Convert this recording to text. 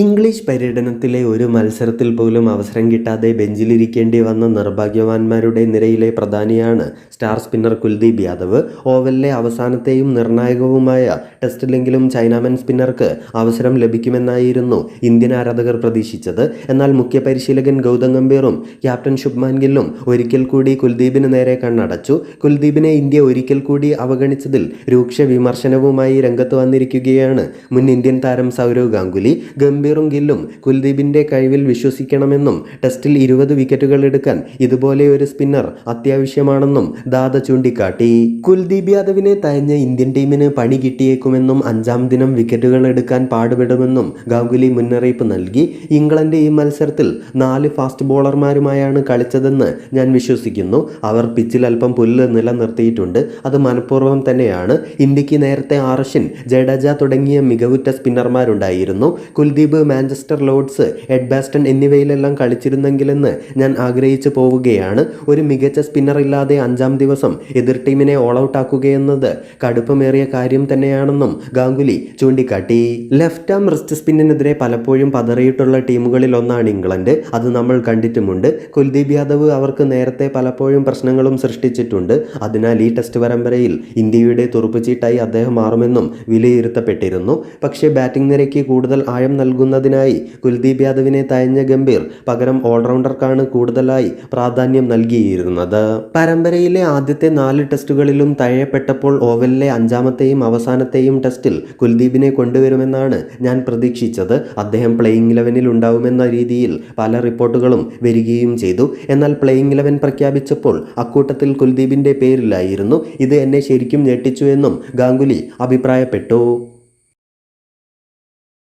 English പര്യടനത്തിലെ ഒരു മത്സരത്തിൽ പോലും അവസരം കിട്ടാതെ ബെഞ്ചിലിരിക്കേണ്ടി വന്ന നിർഭാഗ്യവാന്മാരുടെ നിരയിലെ പ്രധാനിയാണ് സ്റ്റാർ സ്പിന്നർ കുൽദീപ് യാദവ്. ഓവലിലെ അവസാനത്തെയും നിർണായകവുമായ ടെസ്റ്റിലെങ്കിലും ചൈനാമൻ സ്പിന്നർക്ക് അവസരം ലഭിക്കുമെന്നായിരുന്നു ഇന്ത്യൻ ആരാധകർ പ്രതീക്ഷിച്ചത്. എന്നാൽ മുഖ്യ പരിശീലകൻ ഗൗതം ഗംഭീറും ക്യാപ്റ്റൻ ശുഭ്മാൻ ഗില്ലും ഒരിക്കൽ കൂടി കുൽദീപിന് നേരെ കണ്ണടച്ചു. കുൽദീപിനെ ഇന്ത്യ ഒരിക്കൽ കൂടി അവഗണിച്ചതിൽ രൂക്ഷ വിമർശനവുമായി രംഗത്ത് വന്നിരിക്കുകയാണ് മുൻ ഇന്ത്യൻ താരം സൗരവ് ഗാംഗുലി. ഗംഭീറും ഗില്ലും കുൽദീപിന്റെ കഴിവിൽ വിശ്വസിക്കണമെന്നും ടെസ്റ്റിൽ ഇരുപത് വിക്കറ്റുകൾ എടുക്കാൻ ഇതുപോലെ ഒരു സ്പിന്നർ അത്യാവശ്യമാണെന്നും ദാദ ചൂണ്ടിക്കാട്ടി. കുൽദീപ് യാദവിനെ തഴഞ്ഞ ഇന്ത്യൻ ടീമിന് പണി കിട്ടിയേക്കുമെന്നും അഞ്ചാം ദിനം വിക്കറ്റുകൾ എടുക്കാൻ പാടുപെടുമെന്നും ഗാംഗുലി മുന്നറിയിപ്പ് നൽകി. ഇംഗ്ലണ്ട് ഈ മത്സരത്തിൽ നാല് ഫാസ്റ്റ് ബോളർമാരുമായാണ് കളിച്ചതെന്ന് ഞാൻ വിശ്വസിക്കുന്നു. അവർ പിച്ചിൽ അല്പം പുല്ല് നിലനിർത്തിയിട്ടുണ്ട്. അത് മനഃപൂർവം തന്നെയാണ്. ഇന്ത്യയ്ക്ക് നേരത്തെ ആർഷിൻ ജഡേജ തുടങ്ങിയ മികവുറ്റ സ്പിന്നർമാരുണ്ടായിരുന്നു. കുൽദീപ് മാഞ്ചസ്റ്റർ ലോഡ്സ് എഡ്ബാസ്റ്റൺ എന്നിവയിലെല്ലാം കളിച്ചിരുന്നെങ്കിലെന്ന് ഞാൻ ആഗ്രഹിച്ചു പോവുകയാണ്. ഒരു മികച്ച സ്പിന്നർ ഇല്ലാതെ അഞ്ചാം ദിവസം എതിർ ടീമിനെ ഓൾ ഔട്ട് ആക്കുകയെന്നത് കടുപ്പമേറിയ കാര്യം തന്നെയാണെന്നും ഗാംഗുലി ചൂണ്ടിക്കാട്ടി. ലെഫ്റ്റ് ആം റിസ്റ്റ് സ്പിന്നിനെതിരെ പലപ്പോഴും പതറിയിട്ടുള്ള ടീമുകളിൽ ഒന്നാണ് ഇംഗ്ലണ്ട്. അത് നമ്മൾ കണ്ടിട്ടുമുണ്ട്. കുൽദീപ് യാദവ് അവർക്ക് നേരത്തെ പലപ്പോഴും പ്രശ്നങ്ങളും സൃഷ്ടിച്ചിട്ടുണ്ട്. അതിനാൽ ഈ ടെസ്റ്റ് പരമ്പരയിൽ ഇന്ത്യയുടെ തുറുപ്പുചീട്ടായി അദ്ദേഹം മാറുമെന്നും വിലയിരുത്തപ്പെട്ടിരുന്നു. പക്ഷേ ബാറ്റിംഗ് നിരയ്ക്ക് കൂടുതൽ ആഴം നൽകുന്നതിനായി കുൽദീപ് യാദവിനെ തഴഞ്ഞ ഗംഭീർ പകരം ഓൾറൗണ്ടർക്കാണ് കൂടുതലായി പ്രാധാന്യം നൽകിയിരുന്നത്. പരമ്പരയിലെ ആദ്യത്തെ നാല് ടെസ്റ്റുകളിലും തഴയപ്പെട്ടപ്പോൾ ഓവലിലെ അഞ്ചാമത്തെയും അവസാനത്തെയും ടെസ്റ്റിൽ കുൽദീപിനെ കൊണ്ടുവരുമെന്നാണ് ഞാൻ പ്രതീക്ഷിച്ചത്. അദ്ദേഹം പ്ലേയിങ് ഇലവനിൽ ഉണ്ടാവുമെന്ന രീതിയിൽ പല റിപ്പോർട്ടുകളും വരികയും ചെയ്തു. എന്നാൽ പ്ലേയിങ് ഇലവൻ പ്രഖ്യാപിച്ചപ്പോൾ അക്കൂട്ടത്തിൽ കുൽദീപിന്റെ പേരിലായിരുന്നു. ഇത് എന്നെ ശരിക്കും ഞെട്ടിച്ചു എന്നും ഗാംഗുലി അഭിപ്രായപ്പെട്ടു.